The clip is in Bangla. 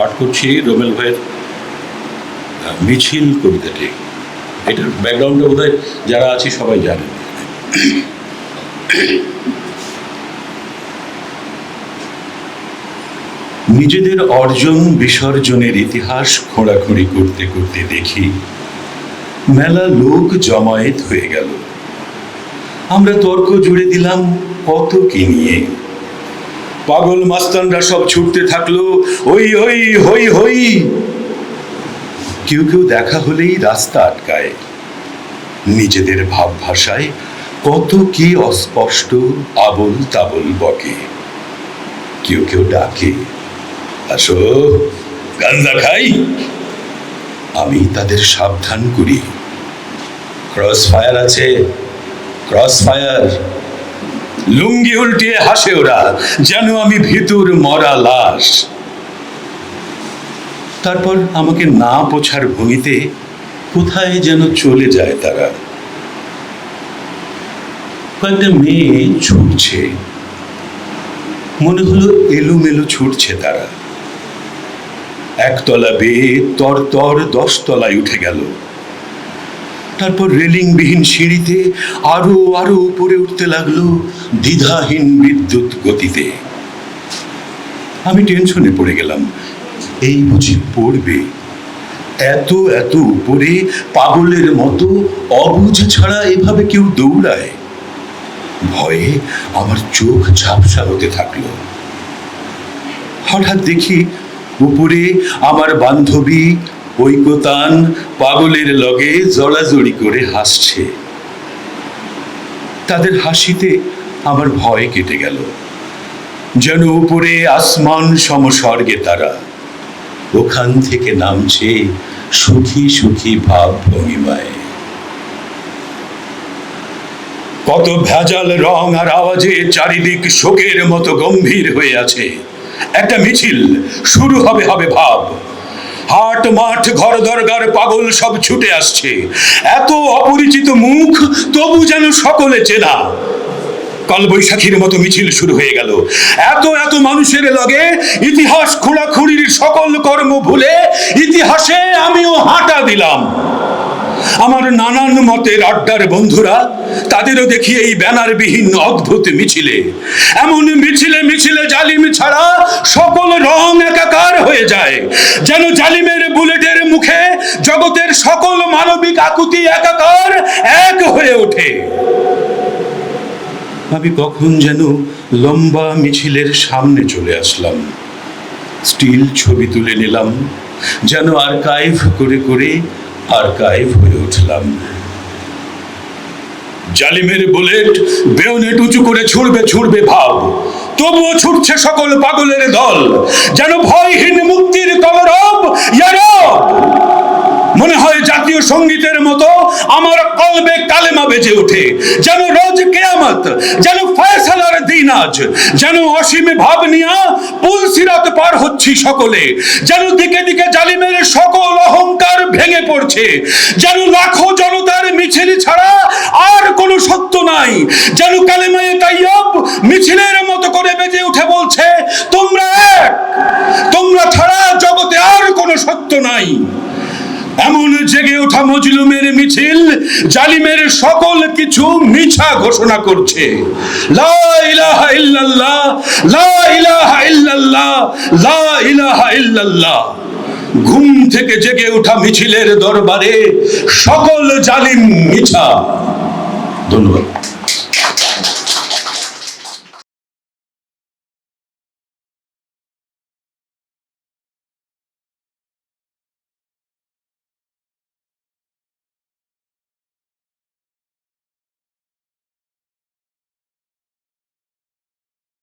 পাঠ করছি রোমেল ভাইয়ের মিছিল কবিতাটি এটার ব্যাকগ্রাউন্ডটা বোধ যারা আছি সবাই জানে নিজেদের অর্জন বিসর্জনের ইতিহাস খোঁড়াখুঁড়ি করতে করতে দেখি, মেলা লোক জমায়েত হয়ে গেল। আমরা তর্ক জুড়ে দিলাম কত কি নিয়ে? পাগল মাস্তানরা সব ছুটতে থাকল, ওই ওই, হই হই। কেউ কেউ দেখা হলেই রাস্তা আটকায়। নিজেদের ভাব ভাষায় কত কি অস্পষ্ট আবল তাবল বকে। কেউ কেউ ডাকে, আসো, গান্দা খাই। আমি তাদের সাবধান করি। ক্রস ফায়ার আছে। ক্রস ফায়ার লুঙ্গি উল্টিয়ে হাসে ওরা, যেন আমি ভিতর মরা লাশ। তারপর আমাকে না পোছার ভূমিতে কোথায় যেন চলে যায় তারা। কয়েকটা মেয়ে ছুটছে। মনে হলো এলোমেলো ছুটছে তারা। একতলা বেয়ে তর তর দশতলায় উঠে গেল। তারপর রেলিংবিহীন সিঁড়িতে আরও আরও উপরে উঠতে লাগল দ্বিধাহীন বিদ্যুৎ গতিতে। আমি টেনশনে পড়ে গেলাম। এই বুঝি পড়বে। এত এত উপরে পাগলের মতো অবুঝ ছাড়া এভাবে কেউ দৌড়ায়। ভয়ে আমার চোখ ঝাপসা হতে থাকল। হঠাৎ দেখি উপরে আমার বান্ধবী ঐকতান পাগলের লগে জড়াজড়ি করে হাসছে। তাদের হাসিতে আমার ভয় কেটে গেল। যেন উপরে আসমান সমস্বর্গে তারা। ওখান থেকে নামছে সুখী সুখী ভাব ভঙ্গিমায়। কত ভেজাল রং আর আওয়াজে চারিদিক শোকের মতো গম্ভীর হয়ে আছে। একটা মিছিল শুরু হবে হবে ভাব। হাট, মাঠ, ঘর, দরগার পাগল সব ছুটে আসছে। এত অপরিচিত মুখ, তবু যেন সকলে চেনা। কাল বৈশাখীর মতো মিছিল শুরু হয়ে গেল। এত এত মানুষের লগে ইতিহাস খোলাখুড়ির সকল কর্ম ভুলে ইতিহাসে আমিও হাঁটা দিলাম। আমার নানান মতের আড্ডার বন্ধুরা, তাদেরও দেখি এই ব্যানারবিহীন অদ্ভুত মিছিলে। এমন মিছিলে মিছিলে জালিম ছাড়া সকল রং একাকার হয়ে যায়। যেন জালিমের বুলেটের মুখে জগতের সকল মানবিক আকুতি একাকার এক হয়ে ওঠে। আমি কখন যেন লম্বা মিছিলের সামনে চলে আসলাম। স্টিল ছবি তুলে নিলাম। যেন আর্কাইভ করে করে আর্কাইভ হয়ে উঠলাম। জালিমের বুলেট বেয়নেট উঁচু করে ছুড়বে ছুড়বে ভাব। তবুও ছুটছে সকল পাগলের দল। যেন ভয়হীন মুক্তির কলরব মনে হয় জাতীয় সঙ্গীতের মতো আমার কলবে কালেমা বেজে ওঠে। যেন রোজ কেয়ামত, যেন ফয়সালার দিন আজ, যেন অসীমে ভাব নিয়া পার হচ্ছি সকলে। যেন দিকে দিকে জালিমের সকল অহংকার ভেঙে পড়ছে। যেন লাখো জনতার মিছিল ছাড়া আর কোনো সত্য নাই। যেন কালেমায় তাইয়ব মিছিলের মতো করে বেজে উঠে বলছে, তোমরা এক! তোমরা ছাড়া জগতে আর কোনো সত্য নাই। জেগে ওঠা মজলুমের মিছিল, জালিমের সকল কিছু মিছা ঘোষণা করছে। লা লা লা ঘুম থেকে জেগে ওঠা মিছিলের দরবারে সকল জালিম মিছা। ধন্যবাদ।